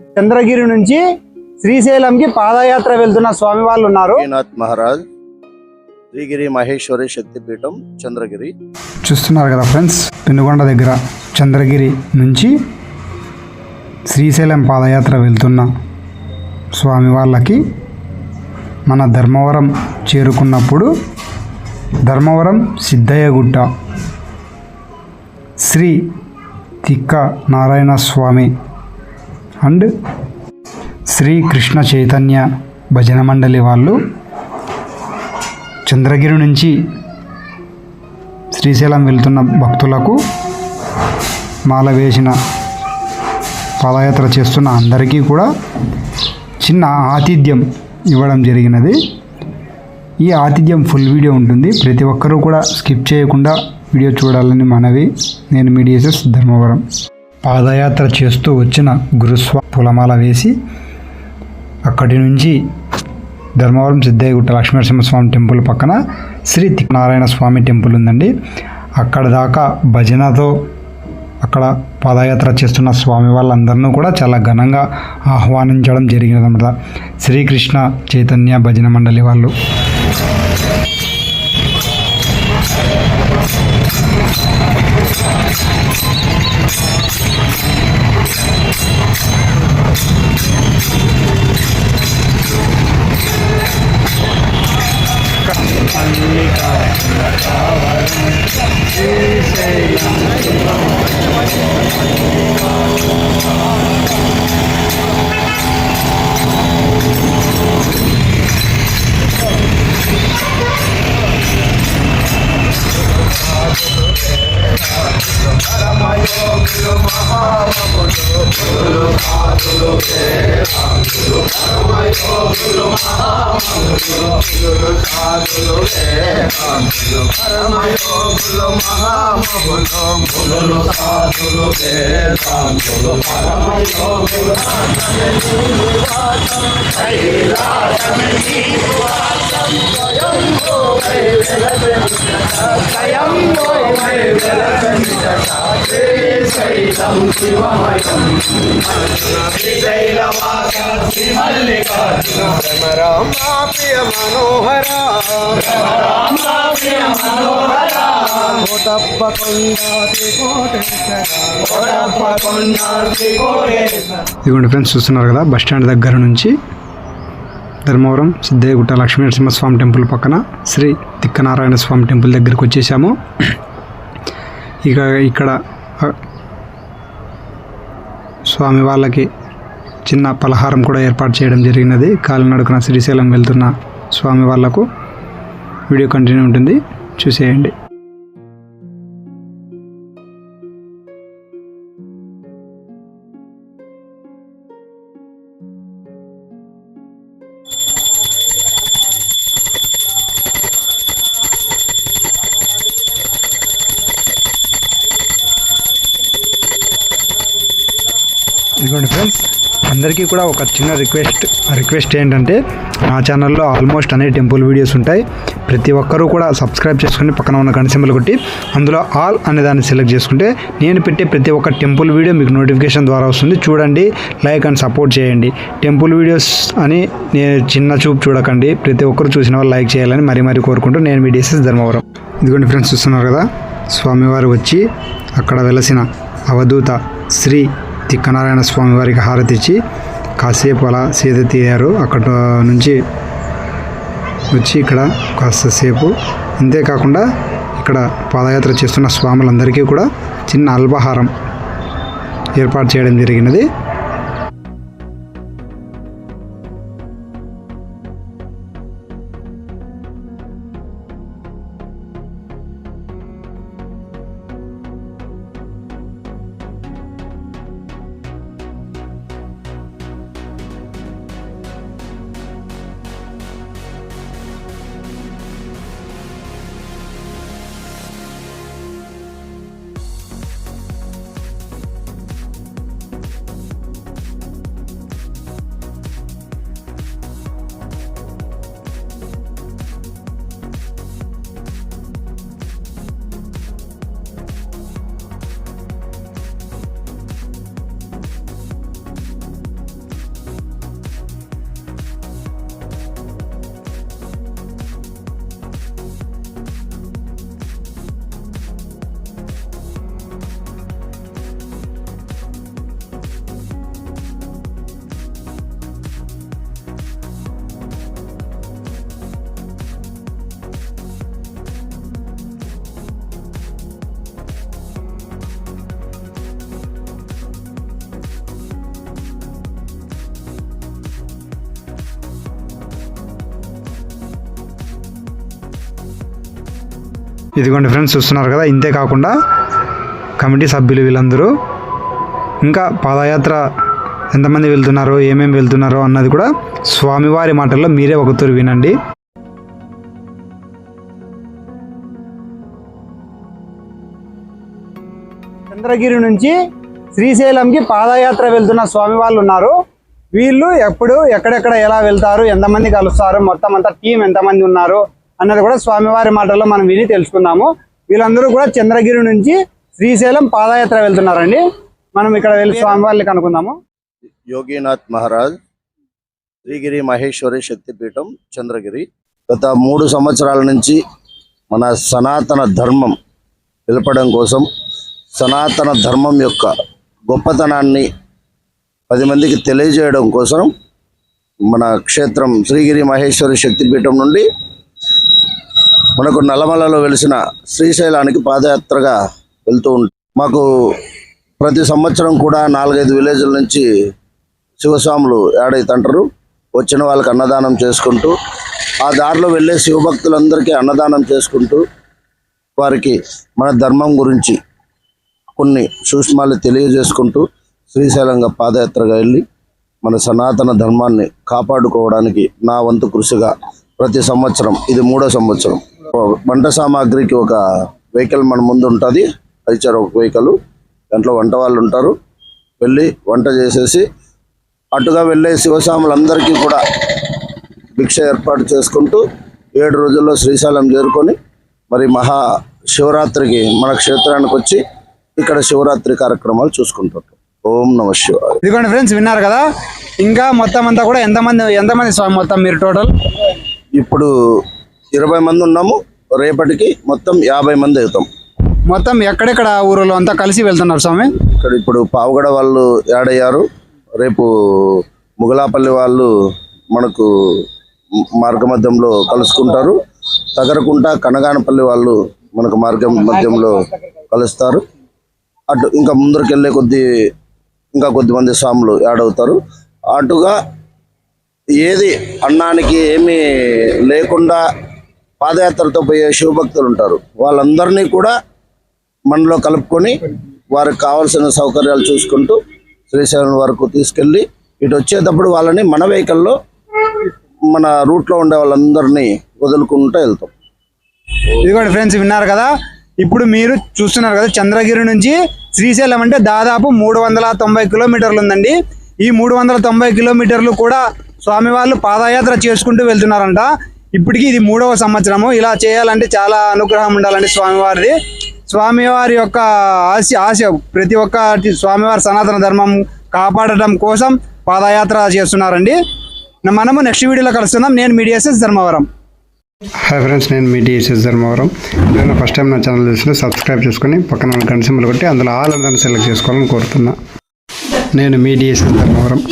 చంద్రగిరి నుంచి శ్రీశైలంకి పాదయాత్ర వెళ్తున్న స్వామి వాళ్ళు ఉన్నారు. శ్రీనాథ్ మహారాజ్ శ్రీగిరి మహేశ్వరి శక్తిపీఠం చంద్రగిరి. చూస్తున్నారు కదా ఫ్రెండ్స్ పెనుగొండ దగ్గర చంద్రగిరి నుంచి శ్రీశైలం పాదయాత్ర వెళ్తున్న స్వామి వాళ్ళకి మన ధర్మవరం చేరుకున్నప్పుడు ధర్మవరం సిద్ధయ్యగుట్ట శ్రీ తిక్క నారాయణ స్వామి అండ్ శ్రీ కృష్ణ చైతన్య భజన మండలి వాళ్ళు చంద్రగిరి నుంచి శ్రీశైలం వెళ్తున్న భక్తులకు మాల వేసిన పాదయాత్ర చేస్తున్న అందరికీ కూడా చిన్న ఆతిథ్యం ఇవ్వడం జరిగినది. ఈ ఆతిథ్యం ఫుల్ వీడియో ఉంటుంది. ప్రతి ఒక్కరూ కూడా స్కిప్ చేయకుండా వీడియో చూడాలని మనవి. నేను మీడియేసెస్ ధర్మవరం. పాదయాత్ర చేస్తూ వచ్చిన గురుస్వా పులమాల వేసి అక్కడి నుంచి ధర్మవరం సిద్ధయ్యగుట్ట లక్ష్మీనరసింహస్వామి టెంపుల్ పక్కన శ్రీ నారాయణ స్వామి టెంపుల్ ఉందండి. అక్కడ దాకా భజనతో అక్కడ పాదయాత్ర చేస్తున్న స్వామి వాళ్ళందరినూ కూడా చాలా ఘనంగా ఆహ్వానించడం జరిగినదన్నమాట. శ్రీకృష్ణ చైతన్య భజన మండలి వాళ్ళు. మంగులు మహామంగులు సాధులు శివమయం శ్రీశైలవాస శ్రీమల్లికార్జున ఇదిగోండి ఫ్రెండ్స్ చూస్తున్నారు కదా బస్ స్టాండ్ దగ్గర నుంచి ధర్మవరం సిద్ధయ్యగుట్ట లక్ష్మీ నరసింహస్వామి టెంపుల్ పక్కన శ్రీ తిక్కనారాయణ స్వామి టెంపుల్ దగ్గరికి వచ్చేసాము. ఇక ఇక్కడ స్వామి వాళ్ళకి చిన్న పలహారం కూడా ఏర్పాటు చేయడం జరిగినది. కాలినడకన శ్రీశైలం వెళ్తున్న స్వామి వాళ్ళకు వీడియో కంటిన్యూ ఉంటుంది. చూసేయండి. ఇదిగోండి ఫ్రెండ్స్. అందరికీ కూడా ఒక చిన్న రిక్వెస్ట్ రిక్వెస్ట్ ఏంటంటే నా ఛానల్లో ఆల్మోస్ట్ అనే టెంపుల్ వీడియోస్ ఉంటాయి. ప్రతి ఒక్కరూ కూడా సబ్స్క్రైబ్ చేసుకుని పక్కన ఉన్న గంట సింబల్ కొట్టి అందులో ఆల్ అనే దాన్ని సెలెక్ట్ చేసుకుంటే నేను పెట్టే ప్రతి ఒక్క టెంపుల్ వీడియో మీకు నోటిఫికేషన్ ద్వారా వస్తుంది. చూడండి లైక్ అండ్ సపోర్ట్ చేయండి. టెంపుల్ వీడియోస్ అని నేను చిన్న చూపు చూడకండి. ప్రతి ఒక్కరు చూసిన వాళ్ళు లైక్ చేయాలని మరీ మరీ కోరుకుంటూ నేను మీ డిసెస్ ధర్మవరం. ఇదిగోండి ఫ్రెండ్స్ చూస్తున్నారు కదా? స్వామివారు వచ్చి అక్కడ వెలసిన అవధూత శ్రీ తిక్కనారాయణ స్వామి వారికి హారతి ఇచ్చి కాసేపు అలా సీత తీయారు అక్కడ నుంచి వచ్చి ఇక్కడ కాస్తసేపు అంతేకాకుండా ఇక్కడ పాదయాత్ర చేస్తున్న స్వాములందరికీ కూడా చిన్న అల్పాహారం ఏర్పాటు చేయడం జరిగినది. ఇదిగోండి ఫ్రెండ్స్ చూస్తున్నారు కదా? ఇంతే కాకుండా కమిటీ సభ్యులు వీళ్ళందరూ. ఇంకా పాదయాత్ర ఎంతమంది వెళ్తున్నారో ఏమేమి వెళ్తున్నారో అన్నది కూడా స్వామివారి మాటల్లో మీరే ఒకతూరు వినండి. చంద్రగిరి నుంచి శ్రీశైలంకి పాదయాత్ర వెళ్తున్న స్వామి వాళ్ళు ఉన్నారు. వీళ్ళు ఎప్పుడు ఎక్కడెక్కడ ఎలా వెళ్తారు ఎంతమంది కలుస్తారు మొత్తం అంతా టీం ఎంతమంది ఉన్నారు అన్నది కూడా స్వామివారి మాటల్లో మనం విని తెలుసుకుందాము వీళ్ళందరూ కూడా చంద్రగిరి నుంచి శ్రీశైలం పాదయాత్ర వెళ్తున్నారండి. మనం ఇక్కడ వెళ్ళి స్వామివారిని కనుక్కుందాము. యోగినాథ్ మహారాజ్ శ్రీగిరి మహేశ్వరి శక్తిపీఠం చంద్రగిరి. గత మూడు సంవత్సరాల నుంచి మన సనాతన ధర్మం నిలపడం కోసం సనాతన ధర్మం యొక్క గొప్పతనాన్ని పది మందికి తెలియజేయడం కోసం మన క్షేత్రం శ్రీగిరి మహేశ్వరి శక్తిపీఠం నుండి మనకు నల్లమలలో వెలిసిన శ్రీశైలానికి పాదయాత్రగా వెళ్తూ ఉంటాం మాకు ప్రతి సంవత్సరం కూడా నాలుగైదు విలేజ్ల నుంచి శివస్వాములు ఏడైతుంటారు వచ్చిన వాళ్ళకి అన్నదానం చేసుకుంటూ ఆ దారిలో వెళ్ళే శివభక్తులందరికీ అన్నదానం చేసుకుంటూ వారికి మన ధర్మం గురించి కొన్ని సూక్ష్మాలు తెలియజేసుకుంటూ శ్రీశైలంగా పాదయాత్రగా వెళ్ళి మన సనాతన ధర్మాన్ని కాపాడుకోవడానికి నా వంతు కృషిగా ప్రతి సంవత్సరం ఇది మూడో సంవత్సరం. వంట సామాగ్రికి ఒక వెహికల్ మన ముందు ఉంటుంది. ఇచ్చారు ఒక వెహికల్. దాంట్లో వంట వాళ్ళు ఉంటారు. వెళ్ళి వంట చేసేసి అటుగా వెళ్ళే శివస్వాములందరికీ కూడా భిక్ష ఏర్పాటు చేసుకుంటూ ఏడు రోజుల్లో శ్రీశైలం చేరుకొని మరి మహా శివరాత్రికి మన క్షేత్రానికి వచ్చి ఇక్కడ శివరాత్రి కార్యక్రమాలు చూసుకుంటారు ఓం నమ శివాయ. ఇదిగోండి ఫ్రెండ్స్ విన్నారు కదా? ఇంకా మొత్తం అంతా కూడా ఎంతమంది ఎంతమంది స్వామి మొత్తం మీరు టోటల్? ఇప్పుడు ఇరవై మంది ఉన్నాము రేపటికి మొత్తం యాభై మంది అవుతాం. మొత్తం ఎక్కడెక్కడ ఊరిలో అంతా కలిసి వెళ్తున్నారు స్వామి? ఇక్కడ ఇప్పుడు పావుగడ వాళ్ళు యాడయ్యారు రేపు ముగలాపల్లి వాళ్ళు మనకు మార్గ మధ్యంలో కలుసుకుంటారు. తగరకుంట కనగానపల్లి వాళ్ళు మనకు మార్గం మధ్యంలో కలుస్తారు. అటు ఇంకా ముందరికి వెళ్ళే కొద్ది ఇంకా కొద్దిమంది స్వాములు యాడ్ అవుతారు. అటుగా ఏది అన్నానికి ఏమీ లేకుండా పాదయాత్రతో పోయే శివభక్తులు ఉంటారు. వాళ్ళందరినీ కూడా మనలో కలుపుకొని వారికి కావాల్సిన సౌకర్యాలు చూసుకుంటూ శ్రీశైలం వరకు తీసుకెళ్ళి ఇటు వచ్చేటప్పుడు వాళ్ళని మన వెహికల్లో మన రూట్లో ఉండే వాళ్ళందరినీ వదులుకుంటూ వెళ్తాం. ఇదిగోండి ఫ్రెండ్స్ విన్నారు కదా? ఇప్పుడు మీరు చూస్తున్నారు కదా చంద్రగిరి నుంచి శ్రీశైలం అంటే దాదాపు మూడు వందల తొంభై కిలోమీటర్లు ఉందండి. ఈ మూడు వందల తొంభై కిలోమీటర్లు కూడా స్వామి వాళ్ళు పాదయాత్ర చేసుకుంటూ వెళ్తున్నారంట. ఇప్పటికీ ఇది మూడవ సంవత్సరము. ఇలా చేయాలంటే చాలా అనుగ్రహం ఉండాలండి స్వామివారిది. స్వామివారి యొక్క ఆశ ఆశ ప్రతి ఒక్కటి స్వామివారి సనాతన ధర్మం కాపాడటం కోసం పాదయాత్ర చేస్తున్నారండి. మనము నెక్స్ట్ వీడియోలో కలుస్తున్నాం. నేను మీడియాసెస్ ధర్మవరం. హాయ్ ఫ్రెండ్స్ నేను మీ డిఎస్ఎస్ ధర్మవరం. నేను ఫస్ట్ టైం నా ఛానల్ చూసినా సబ్స్క్రైబ్ చేసుకుని పక్కన గంట సింబల్ కొట్టి అందులో ఆల్ అందరిని సెలెక్ట్ చేసుకోవాలని కోరుతున్నా. నేను మీ డిఎస్ఎస్ ధర్మవరం.